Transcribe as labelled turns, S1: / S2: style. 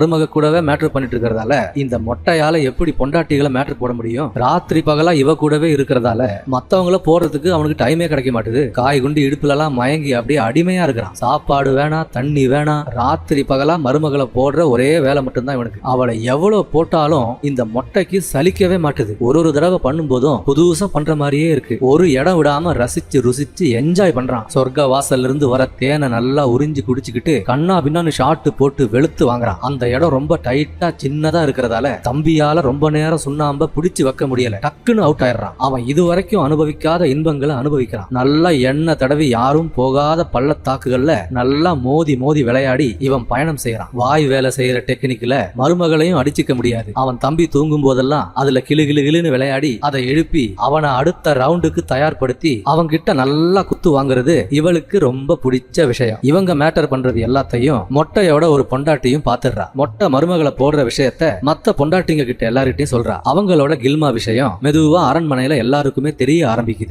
S1: மருமக கூடவே மேட்ரு பண்ணிட்டு இருக்கிறதால இந்த மொட்டையால எப்படி பொண்டாட்டிகளை மேட்ரு போட முடியும்? ராத்திரி பகலா இவ கூடவே இருக்கிறதால மத்தவங்கள போறதுக்கு அவனுக்கு டைமே கிடைக்க மாட்டுது. காய் குண்டு இடுப்புல எல்லாம் மயங்கி அப்படியே அடிமையா இருக்கிறான். சாப்பாடு வேணாம் தண்ணி வேணாம் ராத்திரி பகலா மருமகளை போடுற ஒரே வேலை மட்டும்தான் இவனுக்கு. அவளை எவ்வளவு போட்டாலும் இந்த மொட்டைக்கு சலிக்கவே மாட்டுது. ஒரு ஒரு தடவை பண்ணும்போதும் புதுசா பண்ற மாதிரியே இருக்கு. ஒரு இடம் விடாம ரசிச்சு ருசிச்சு என்ஜாய் பண்றான். சொர்க்க வாசல்ல இருந்து வர தேனை நல்லா உறிஞ்சு குடிச்சுக்கிட்டு கண்ணா பின்னான்னு ஷாட்டு போட்டு வெளுத்து வாங்குறான். அந்த இடம் ரொம்ப டைட்டா சின்னதா இருக்கிறதால தம்பியால ரொம்ப நேரம் சுண்ணாம்ப பிடிச்சு வைக்க முடியல. டக்குன்னு அவுட் ஆயிடுறான். அவன் இது வரைக்கும் அனுபவிக்காத இன்பங்களை அனுபவிக்கிறான். நல்லா எண்ணெய் தடவி யாரும் போகாத பள்ளத்தாக்குகள்ல நல்லா மோதி மோதி விளையாடி இவன் பயணம் செய்யறான் வாய் வேலை செய்யற டெக்னிக்ல மருமகளையும் அடிச்சுக்க முடியாது. அவன் தம்பி தூங்கும் போதெல்லாம் அதுல கிளு கிளு கிளுன்னு விளையாடி அதை எழுப்பி அவனை அடுத்த ரவுண்டுக்கு தயார்படுத்தி அவன்கிட்ட நல்லா குத்து வாங்குறது இவளுக்கு ரொம்ப பிடிச்ச விஷயம். இவங்க மேட்டர் பண்றது எல்லாத்தையும் மொட்டையோட ஒரு பொண்டாட்டியும் பாத்துடுறா. மொட்டை மருமகளை போடுற விஷயத்த மத்த பொண்டாட்டிங்க கிட்ட எல்லார்கிட்டையும் சொல்றா. அவங்களோட கில்மா விஷயம் மெதுவா அரண்மனையில எல்லாருக்குமே தெரிய ஆரம்பிக்குது.